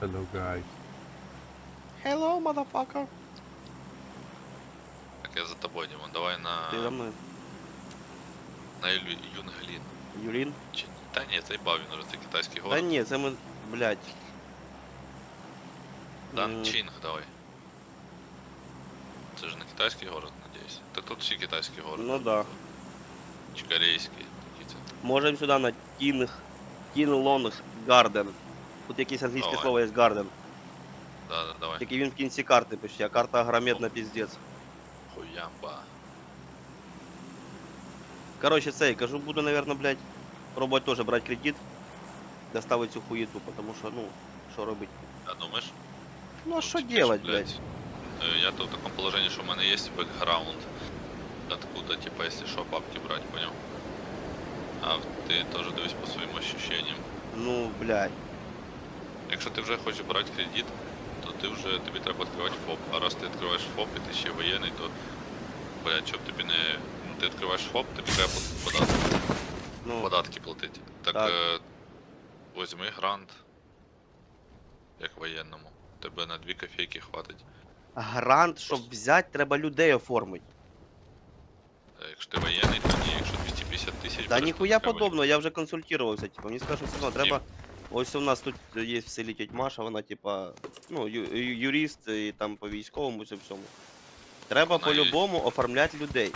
Hello, guys. Hello, motherfucker. Так я за тобою, Дімон. Давай на, Ти за мною. на Ілю, Юнглін. Юрін? Чи... Та ні, це бав він уже, це китайський Та город. ні, це ми, блядь. М, Данчинг давай. Це ж не китайський город, надіюсь. Та тут всі китайські городи. Ну да. Чи корейські. які це. Можемо сюди на Тінг, Тінлонг Гарден. Тут якесь англійське Давай. слово є Гарден. Да, да, давай. Тільки він в кінці карти пише, а карта громадна піздець. Хуямба. Короче, цей, кажу, буду, наверное, блядь, пробувати теж брати кредит, доставити цю хуєту, потому що, ну, що робити? А думаєш? Ну, а Ну, що тільки делать, ж, блядь? Э, Я-то в таком положении, что у меня есть бэкграунд. Откуда, типа, если что, бабки брать, понял? А в- ти теж дивись по своїм ощущениям. Ну, блядь. Якщо ти вже хочеш брати кредит, то ти вже тобі треба відкривати ФОП. А раз ти відкриваєш ФОП і ти ще воєнний, то блядь, щоб тобі не. Ну, ти відкриваєш ФОП, тобі треба податки, Ну, податки платити. Так, Так. Е, візьми грант, як воєнному. Тебе на дві кофейки хватить. грант, щоб взяти, треба людей оформити. Е, Якщо ти воєнний, то ні, якщо 250 тисяч. То ніхуя треба подобного, я вже консультувався, типу, мені скажуть, все одно, З ким? Ось у нас тут є в селі тетя Маша, вона, типа, ну, ю- ю- юрист і там по військовому цьому всьому. Треба Вона по-любому оформляти людей.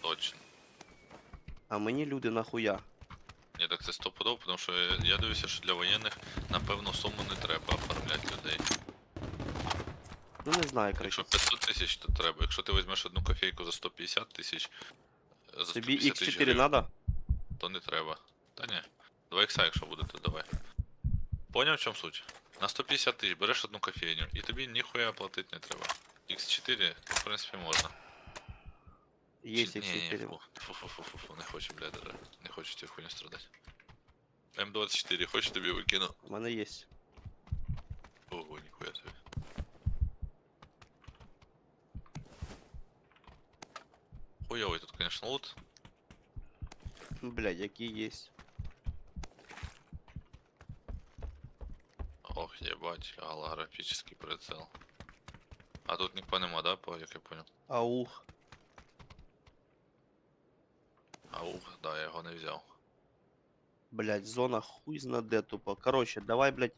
Точно. А мені люди нахуя. Ні, так це стопудово, тому що я- я дивлюся, що для воєнних, напевно, суму не треба оформляти людей. Ну не знаю. Якщо 500 тисяч, то треба. Якщо ти візьмеш одну кофейку за 150 тисяч, е, за Тобі 150 тисяч X4 гривень, надо? то не треба. Та ні. 2 ікса, якщо буде, то давай. Поняв, в чому суть? На 150 тисяч береш одну кофейню, і тобі ніхуя платити не треба. X4, в принципі, можна. Є Чи- ні, ні, X4. фу, фу, фу, фу, фу, фу, не хочу, блядь, даже. Не хочу цю хуйню страдати. М24, хочеш тобі викину? У мене є. Ого, ніхуя собі. Хуйовий тут, конечно, лут. Блядь, які є. Ох, ебать, голографический прицел. А тут ніхто нема, да, по, як я понял? Аух. А ух, да, я його не взяв. Блядь, зона хуй знаде тупо. Короче, давай, блядь,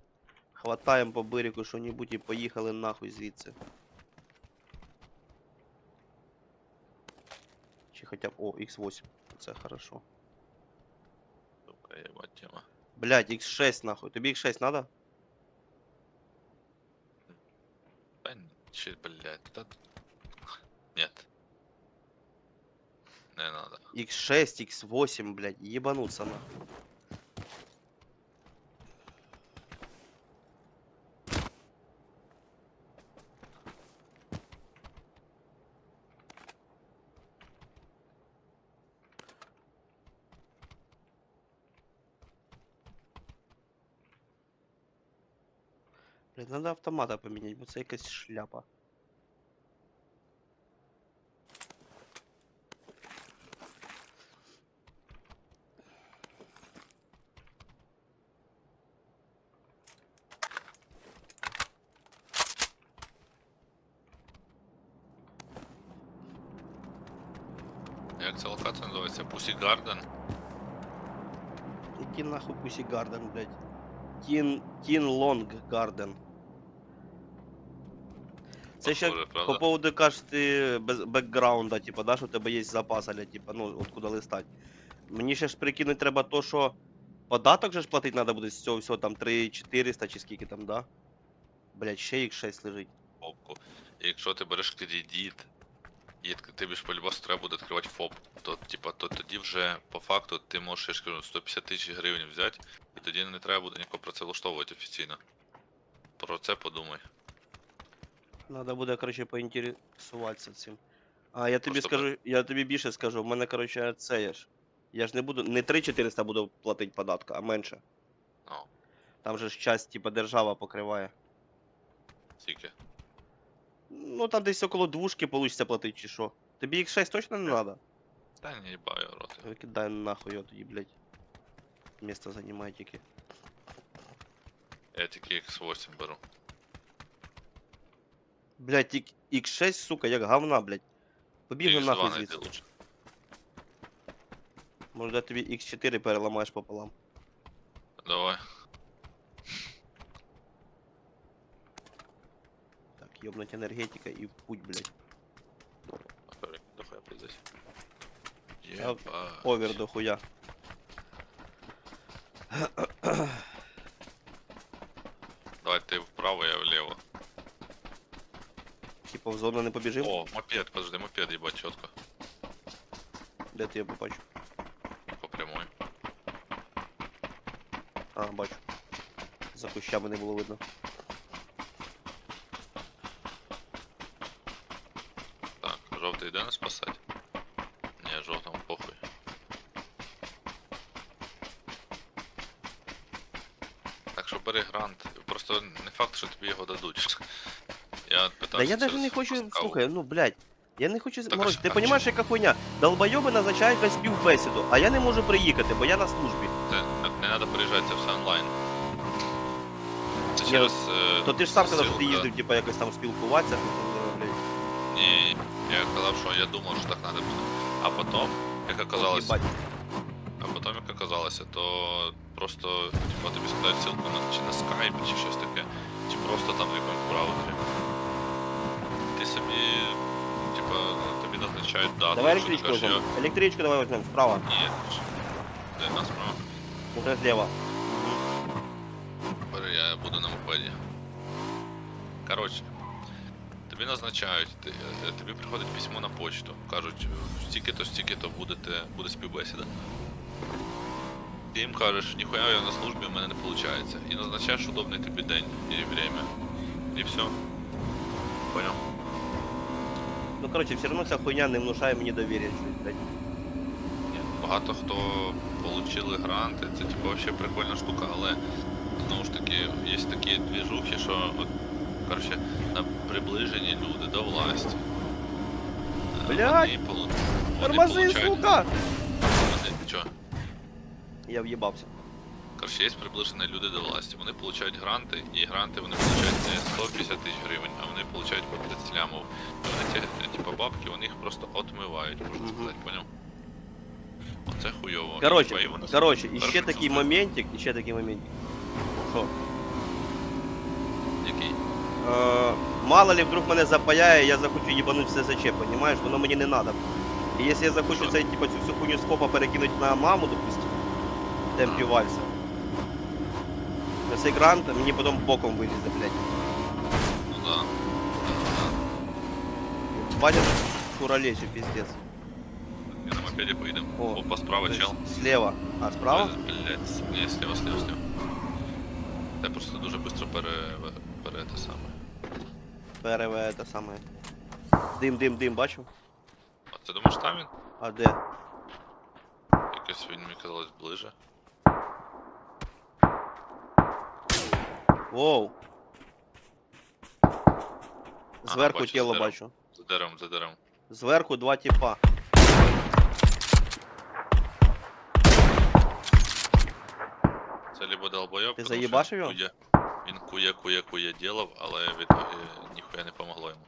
хватаємо по берегу що-нибудь і поїхали нахуй звідси. Чи хоча б. О, X8. Це хорошо. Сука, ебать тема. Блядь, X6 нахуй. Тобі X6 надо? Чи, блядь, та... Нет. Не надо. X6, X8, блядь, ебануться нахуй. надо автомата поменять, бо це якась шляпа. Як ця локація називається? Pussy Garden? Який нахуй Пусі Гарден, блядь. Тін, Тін Лонг Гарден. Це ще Похоже, по поводу, кажеш, ти без бекграунда, типа, да, що у тебе є запас, аля, типа, ну, откуда листать. Мені ще ж прикинути треба то, що податок же ж платити треба буде з цього всього, там 3400 чи скільки там, да? Блядь, ще їх 6 лежить. ФОПку. І якщо ти береш кредит, і тобі ж по треба буде відкривати ФОП, то типа то тоді вже по факту ти можеш я ж кажу, 150 тисяч гривень взяти, і тоді не треба буде нікого працевлаштовувати офіційно. Про це подумай. Надо буде, коротше, поінтересуватися цим. А я тобі Просто скажу, я тобі більше скажу, в мене, коротше, це є ж. Я ж не буду, не 3400 буду платити податка, а менше. Ну, Там же ж часть, типа, держава покриває. тільки. Ну там десь около двушки получиться платити, чи що. Тобі їх 6 точно не надо? Та не їбаю роти. Викидай нахуй його тоді, блядь. Місто займає тільки. Я тільки X8 беру. Блять, X6, сука, як говна, блять. Побігли X2 нахуй звідси. Може я тобі X4 переламаєш пополам. Давай. Так, ёбнуть енергетика і в путь, блять. Давай, пиздись. Єбать. Овер до хуя. Давай ти вправо, я вліво. Типа зону не побіжив? О, мопед, подожди, мопед, їбать, чітко. Де ти його побачив? По прямой. А, бачу. За кущами не було видно. Так, жовтий йде нас спасати? Ні, жовтому похуй. Так що бери грант. Просто не факт, що тобі його дадуть. Я Да я даже не хочу, слухай, ну блядь. Я не хочу Так, морозити. Ти розумієш, яка хуйня? Долбойоби назначають на співбесіду, а я не можу приїхати, бо я на службі. Це, так не треба приїжджати, це все онлайн. Це Ні, через... е, То ти ж сам казав, що ти їздив, типа, якось там спілкуватися. ну, блядь. Ні, я казав, що я думав, що так треба буде. А потім, як оказалось, а потім, як оказалося, то просто типа, тобі скидають ссылку на, чи на скайп, чи щось таке, чи просто там в якомусь браузері. Ти собі, типа, ну, тобі назначають дату. Давай якщо ти електричку кажеш, возьмем. Електричку давай возьмем, справа. я... Ні, де нас справа? Уже слева. Бери, я буду на мопеді. Коротше, тобі назначають, ти, е, тобі приходить письмо на почту. Кажуть, стільки-то, стільки-то будете, буде співбесіда. Ти їм кажеш, ніхуя я на службі, в мене не виходить. І назначаєш удобний тобі день і время. І все. Понял? Ну, короче, все равно вся хуйня не внушає мені довір'я. блядь. Багато хто отримали гранти, це типу вообще прикольна штука, але знову ж таки є такі двіжухи, що от, коротше, на приближені люди до власті. е, Блядь! Вони, вони Тормози, получають- сука! Вони, чо? Я в'їбався. Коротше, є приближені люди до власті. Вони получають гранти, і гранти вони получають не 150 тисяч гривень, а вони получають по 30 лямов. І вони ці, типу, бабки, вони їх просто отмивають, можна сказати, поняв? Оце хуйово. І, Короче, і вони короче, себе іще такий чувствують. моментик, іще такий моментик. Що? Який? Е, мало ли вдруг мене запаяє, я захочу їбануть все зачеп, понімаєш? Воно мені не надо. І якщо я захочу Що? цей, типа, цю всю хуйню з фопа перекинути на маму, допустим, темпі вальса. На цей грант мені потім боком вилізе, блядь. Ну да. Да, да. Батя куролечі, пиздец. Я на мопеде поїдемо. О, Опа, справа То есть чел. Слева. А, справа? Блять, ні, слева, слева, слева. Я просто дуже швидко пере... пере те саме. ПРВ те саме. Дим, дим, дим, бачив? А ти думаєш там він? А де? Якось він мені казалось ближе. Воу. Зверху бачу, тіло за деревом. бачу. За деревом, за деревом. Зверху два тіпа. Це либо долбойоб, Ти заїбашив його? кує- Він кує, кує, кує ділав, але в ітогі ніхуя не помогло йому.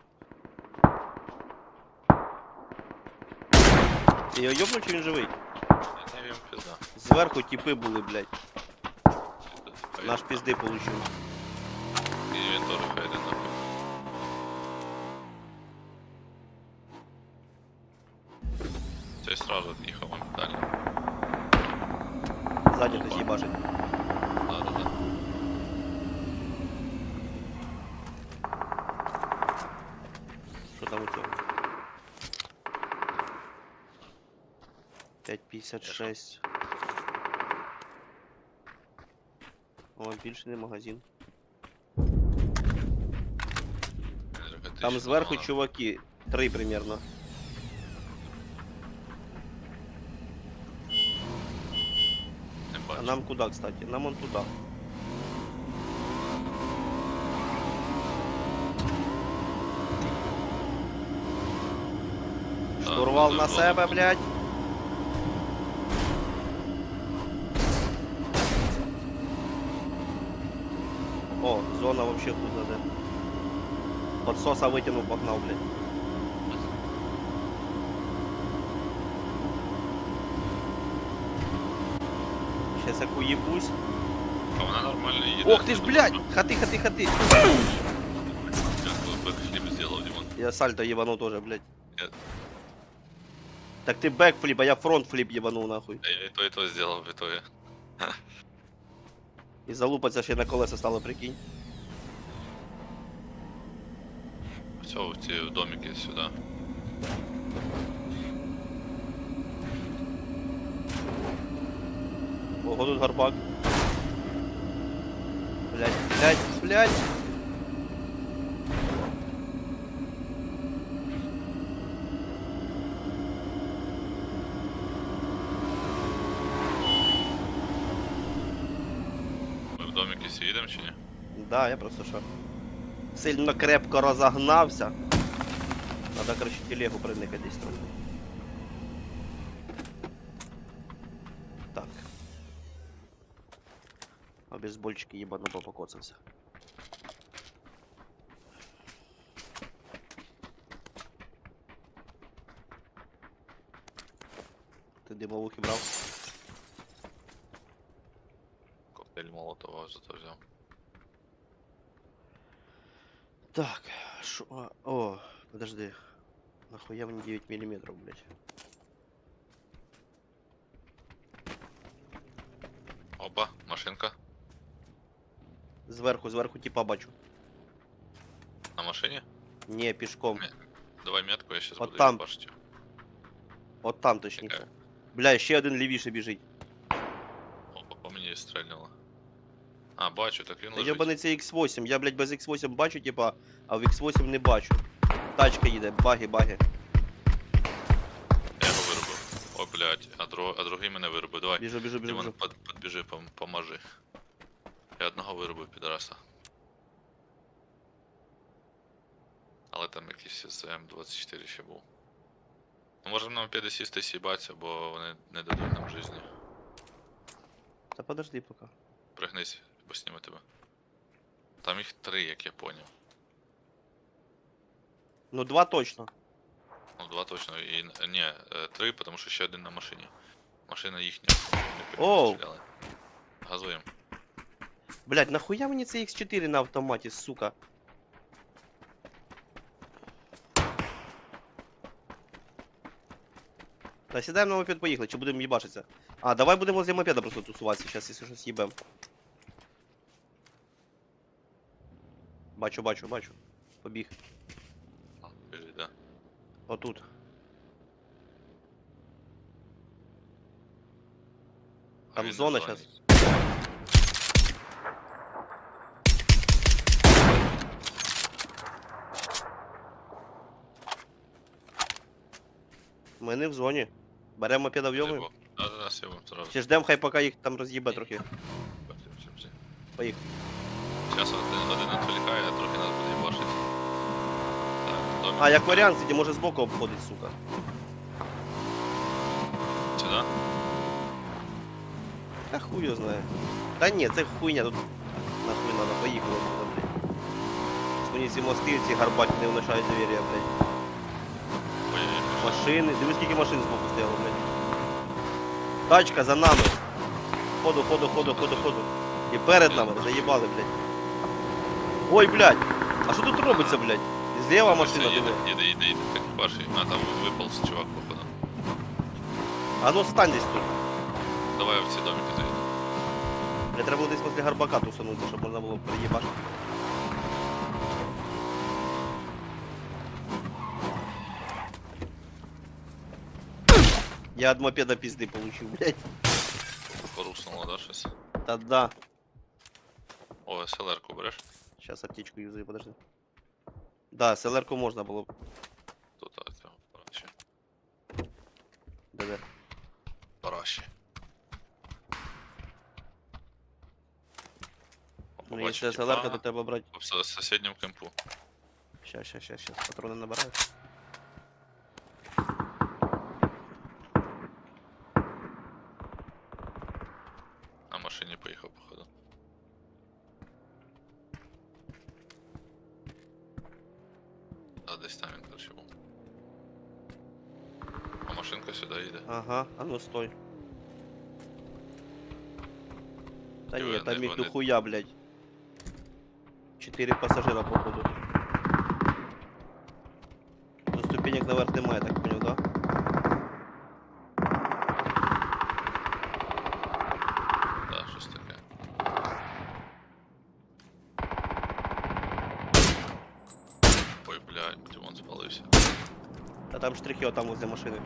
Ти його йобнув чи він живий? Я не він пізда. Зверху тіпи були, блядь. Наш пізди получив. Цей сразу їхав моментально. Ззаді хтось їбашить. Да, да, да. Що там у цього? 5.56. О, більше не магазин. Енергетична Там зверху зона. чуваки. Три примерно. Нам куда, кстати? Нам он туда. Да, Штурвал це на себе, блядь. О, зона вообще хуй де. Подсоса витягнув, погнав, блядь. Щас я уїбусь. А вона нормально їде. Ох ти ж, блядь! Хати, хати, хати! Я бэк хліб зробив, Дімон. Я сальто ебанул тоже, блядь. Нет. Так ты бэкфлип, а я фронтфлип ебанул нахуй. Я і то, і то зробив в итоге. І залупаться ще на колеса стало, прикинь. Все, в ці домики Ого, тут гарбак. Блять, блять, блять. Ми в домики всі їдемо чи ні? Да, я просто що. Сильно крепко розогнався. Надо, короче, телегу приникати десь трохи. А бейсбольчики ебану попокоцався. Ти димовухи брав? Коктейль Молотова зато взяв. Так, шо... а, О, подожди. Нахуя мне 9 миллиметров, блядь? Зверху, зверху типа бачу. На машині? Не, пешком. Давай метку, я щас От буду там. їбашити. От там точніше. Чекай. Бля, ще один лівіше біжить. Опа, по мені стрельнуло. А, бачу, так він Та лежить. Йобаний це X8. Я, блядь, без X8 бачу, типа, а в X8 не бачу. Тачка їде, баги, баги. Я його виробив. О, блядь, а, дро... а другий мене виробив. Давай. Біжу, біжу, біжу, Дімон, біжу. под, підбіжи, пом... поможи. Я одного виробив, підараса. Але там якийсь СМ-24 ще був. Ну, може нам 50 сібаться, бо вони не дадуть нам житті. Та подожди пока. Пригнись, бо сніме тебе. Там їх три, як я поняв. Ну, два точно. Ну, два точно. І... Ні, е, три, тому що ще один на машині. Машина їхня. Оу. Газуємо. Блядь, нахуя мені це X4 на автоматі, сука? Та сідаємо на мопед, поїхали, чи будемо їбашитися? А, давай будемо возле мопеда просто тусуватися, зараз, якщо щось їбем. Бачу, бачу, бачу. Побіг. А, Біжить, да. Отут. Там зона зоні. Ми не в зоні. Беремо мопеда Да-да-да, сєбом зразу. Ще ждем, хай поки їх там роз'їбе трохи. Поїхали. Сейчас один, один отвлекає, а другий нас буде. Так, домик. А, як варіант, кстати, може збоку обходить, сука. Сюди? Та хуй його знає. Та ні, це хуйня, тут нахуй надо, поїхали блядь. Мені ці мости, ці гарбаті не внушають довір'я, блядь. Машини, дивись, скільки машин збоку стояло, блядь. Тачка за нами. Ходу, ходу, ходу, ходу, ходу. І перед нами, заїбали, блядь. Ой, блядь. А що тут робиться, блядь? Зліва машина, Їде, диви. їде, їде, їде, так башить. А, там виполз чувак, походу. А ну стань десь тут. Давай в ці домики заїдемо. Бля, треба було десь возле гарбака тусанутися, щоб можна було приїбашити. Я от мопеда пизды получил, блядь. Поруснуло, да, щось? Да да. О, СЛР-ку береш? Сейчас аптечку юзаю, подожди. Да, СЛР-ку можно было. б. Тут, а, цього, параші. Да-да. Параші. Ну, если СЛР-ка, то треба брать. В сос- соседнем кемпу. Сейчас, сейчас, сейчас, сейчас. Патроны набираю. а ну стой. Та І ні, вони- там їх вони- дохуя, блядь. Чотири пасажира, походу. До ступенек наверх немає, так понял, да? Да, щось таке. Ой, блядь, Димон спалився. Та там штрихи отам возле машини.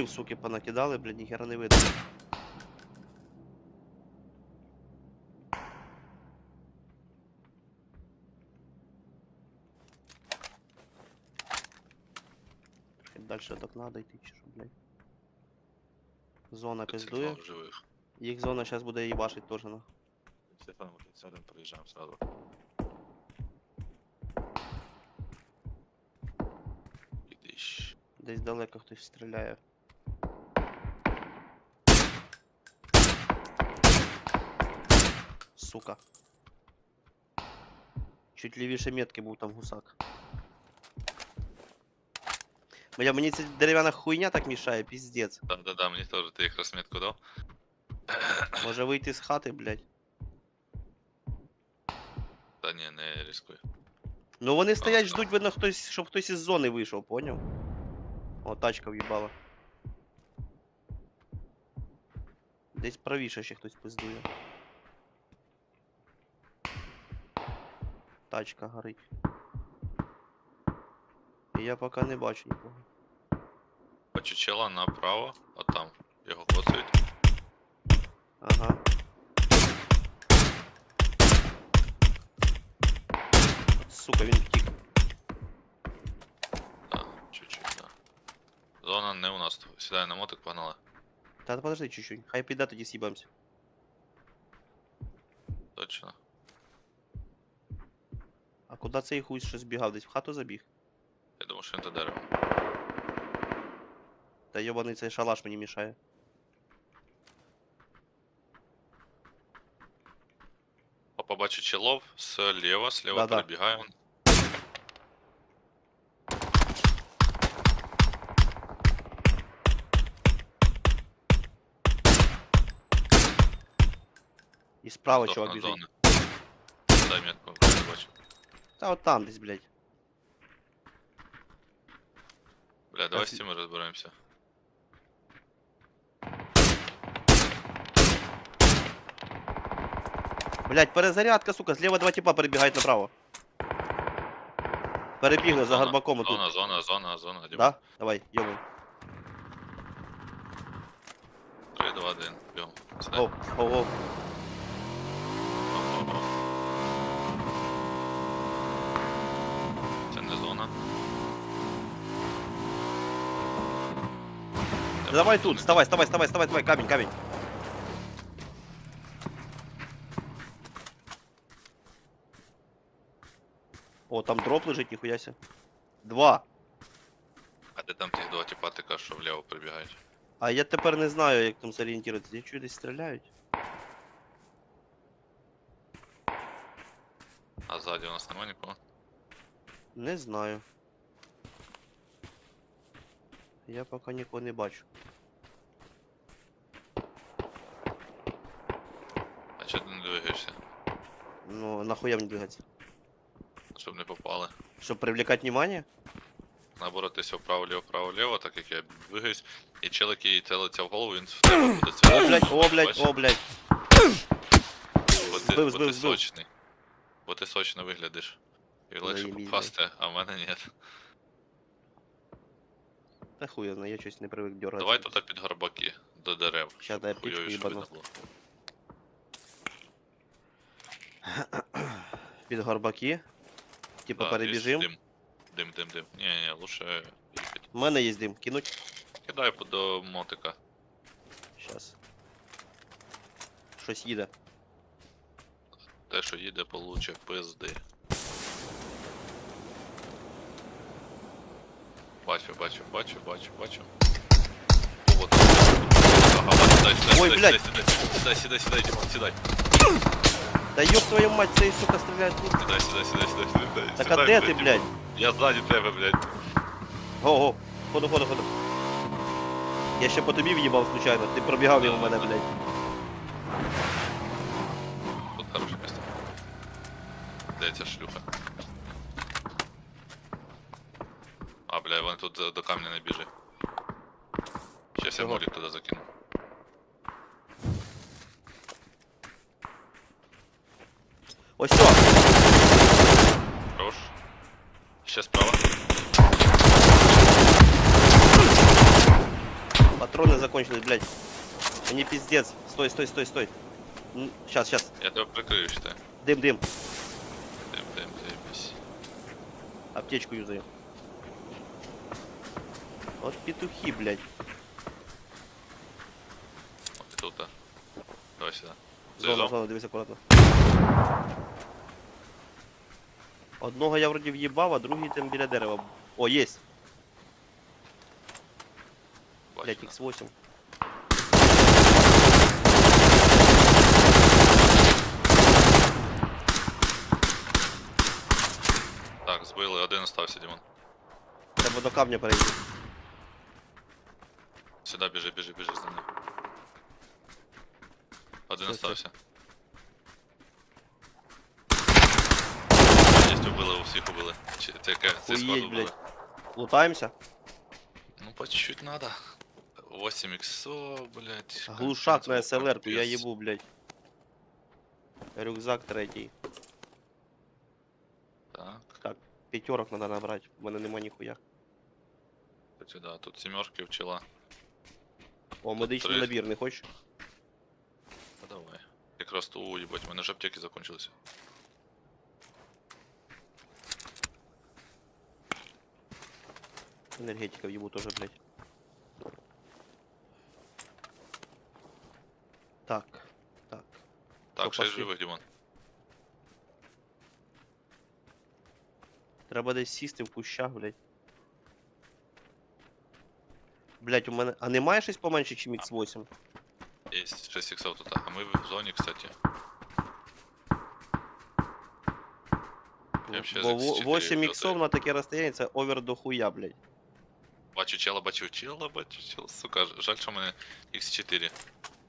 Ну. Суки, понакидали, блядь, ніхера не видно. Дальше так надо йти, чи що, блядь. Зона пиздує. живих. Їх зона зараз буде їбашить теж на. Стефан, вот сядем, проезжаем сразу. Ідиш. Десь далеко хтось стріляє. Сука. Чуть лівіше метки був там гусак. Бля, мені ця дерев'яна хуйня так мішає, піздець. Да-да-да, мені теж ти їх розмітку дав. Може вийти з хати, блядь. Та ні, не ризикуй. Ну вони стоять, Ага. ждуть, видно, хтось, щоб хтось із зони вийшов, поняв? О, тачка в'їбала. Десь правіше ще хтось пиздує. Тачка горить. І я поки не бачу нікого. Бачу чела направо, а там. Його коцають. Ага. Сука, він втік. Да, чуть-чуть, да. Зона не у нас. Сідай на мотик, погнали. Та подожди чуть-чуть. Хай піде тоді с'їбаємося. Точно. А куди цей хуй що збігав? Десь в хату забіг? Я думаю, що він за деревом. Та йобаний цей шалаш мені мішає. А побачу челов слева, слева Да-да. перебігає он. І справа Здох чувак на біжить. зону. Дай метку, не бачу. Та от там десь, блядь. Бля, давай з фі- цим розберемося. Блядь, перезарядка, сука, зліва два типа перебігають направо. Перебігли за Зона, гарбаком отут. Зона, зона, зона, зона. Діма. Да? Давай, йобай. 3, 2, 1, бігом. Сідай. Оу, оу, оу. Давай зона. тут, вставай, вставай, вставай, вставай, давай, камінь, камінь. О, там дроп лежить, ніхуя ся. Два. А де там тих два типа ти кажеш, що вліво прибігають? А я тепер не знаю, як там зорієнтуватися. Я чую, десь стріляють. А ззаді у нас немає нікого? Не знаю. Я поки нікого не бачу. А чого ти не двигаєшся? Ну, нахуя мені двигатися? Щоб не попали. Щоб привлекати внимание? Наоборот, ти вправо, ліво, вправо, ліво, так як я двигаюсь, і чел, який целиться в голову, він в тебе буде О, цілитися. блядь, о, блядь, о, блядь. Бо ти, збив, бо збив, ти збив. сочний. Бо ти сочно виглядиш. І легше Заєбісь, попасти, а в мене ні. Та хуй я знаю, я щось не привик дергатися. Давай тут під горбаки, до дерев. Ща дай хуйовіше їбану. Під горбаки. Типа Да, перебіжим. Дим, дим, дим, дим. Ні, ні, лучше їхати. У мене є дим. Кинуть. Кидай до мотика. Щас. Щось їде. Те, що їде, получе пизди. Бачу, бачу, бачу, бачу, бачу. О, вот. Ага, сідай, сідай, Ой, сідай, блядь. сідай, сідай, сідай, сідай, Дімон, сідай. Да ёб твою мать, цей, сука, стріляє тут. Сідай, сідай, сідай, сідай, сідай. Так сідай, а де ти, Дімон. блядь? Я ззаді тебе, блядь. Го-го, ходу, ходу, ходу. Я ще по тобі в'їбав случайно, ти пробігав мимо мене, блядь. Тут хороше місце. Де ця шлюха? До камня не біжи. Щас я Чого? молік туди закину. Ось все. Хорош. Ще справа. Патроны закончились, блядь. Они пиздец. Стой, стой, стой, стой. Сейчас, сейчас. Я тебе прикрию, считай. Дым, дым. Дим, дим, заебись. Аптечку юзаю. Вот петухи, блядь. От тут. а. Давай сюди. Зона, Зона. дивись акуратно. Одного я вроді в'їбав, а другий там біля дерева. О, єсть. Блядь, X8. Так, збили, один остався, Дімон. Треба до камня перейти. Сюди біжи, біжи, біжи за мною. Один Все, остався. Єсть убили, усіх убили. Чи- Це яке? Цей склад Хуєть, убили. блядь. Лутаємося? Ну, по чуть-чуть надо. 8 иксов, блядь. Глушак на СЛР-ку, я ебу, блядь. Рюкзак третій. Так, П'ятерок треба набрати, в мене нема ніхуя. кстати, да, тут семерки вчила. О, медичний три. набір, не хочеш? Ну давай. Якраз то уїбать, у мене ж аптеки закончилися. Енергетика в'їбу теж, блядь. Так, так. Так, ще й пошли. живих, Дімон. Треба десь сісти в кущах, блядь. Блядь, у мене. А немає щось поменше, чим X8? Є 6 іксов тут, а ми в зоні, кстати. Я вообще Бо за во- X4 8 взяв, іксов на таке розстояння це овер до хуя, блядь. Бачу чела, бачу чела, бачу чела. Сука, ж- жаль, що в мене X4.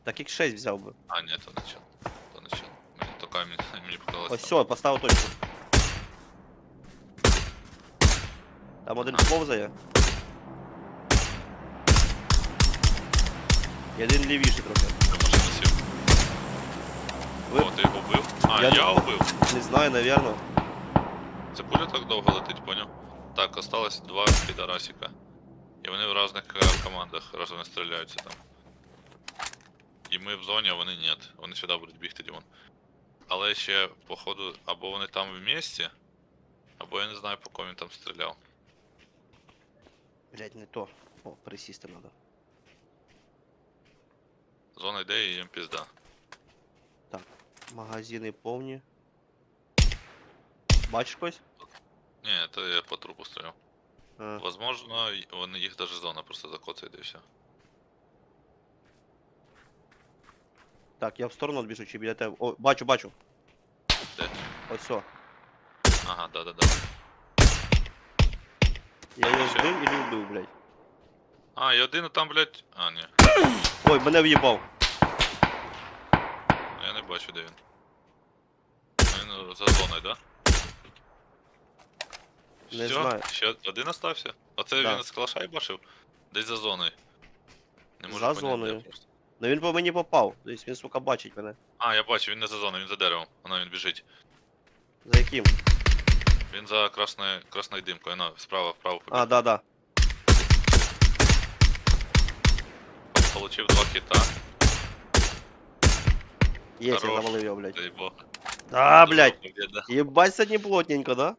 Так X6 взяв би. А, ні, то не чел. То не чел. Мені то камінь, мені показалось. Ось там. все, поставив точку. Там один повзає. І один лівіше трохи. О, ти його вбив? А, Я я, вбив. Не знаю, навірно. Це пуля так довго летить, поняв? Так, осталось два підарасика. І вони в різних е, командах раз вони стріляються там. І ми в зоні, а вони ні. Вони сюди будуть бігти, Дімон. Але ще, походу, або вони там в місті, або я не знаю, по кому він там стріляв. Блять, не то. О, присісти треба. Зона йде і їм пізда. Магазини повні. Бачиш когось? Ні, то я по трупу стріляв. А, Возможно, й- вони їх даже зона просто закоцає і все. так, я в сторону біжу чи біля тебе. О, бачу, бачу. Де? Ось все. Ага, да-да-да. Я його Ще. збив і не вбив, блядь. А, і один там, блядь. А, ні. Ой, мене в'їбав. Я не бачу, де він. Він е, за зоною, да? Не Всьо? знаю. Ще один остався? Оце Да. він з калаша і бачив? Десь за зоною. Не можу За понять, де зоною. просто. Ну він по мені попав. Тобто він, сука, бачить мене. А, я бачу, він не за зоною, він за деревом. Вона він біжить. За яким? Він за красною, красною димкою, вона справа, вправо побіг. А, да, да. Получив два кита. Є, я Хорош. завалив його, блядь. Дай бог. А, блядь. Победа. Ебать, сьогодні плотненько, да?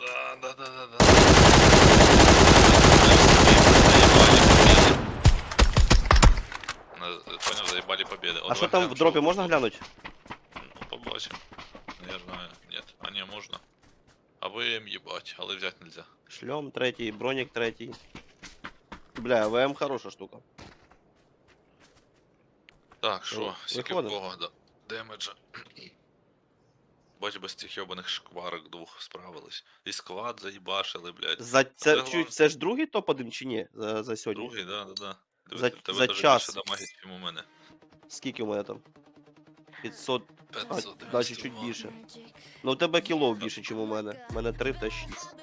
Да, да, да, да, да. На- Понял, заебали победы. А що там в дропі можна глянути? Ну, побачим. Я знаю. Нет. А не, можно. Або їм їбать, але взяти нельзя. Шльом третій, бронік третій. Бля, ВМ хороша штука. Так, що, скільки кого демеджа. Бач, без цих йобаних шкварок двох справились. І склад заїбашили, блядь. За це, чуть, це ж другий топ-1 чи ні? За, за сьогодні. Другий, да, да, да. Диви, За- тебе за час. дамаги, ніж у мене. Скільки у мене там? 500. А, 592. да, чуть більше. Ну у тебе кілов більше, ніж у мене. У мене 3 та 6.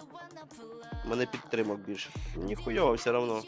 У мене підтримок більше. Ніхуйово все равно.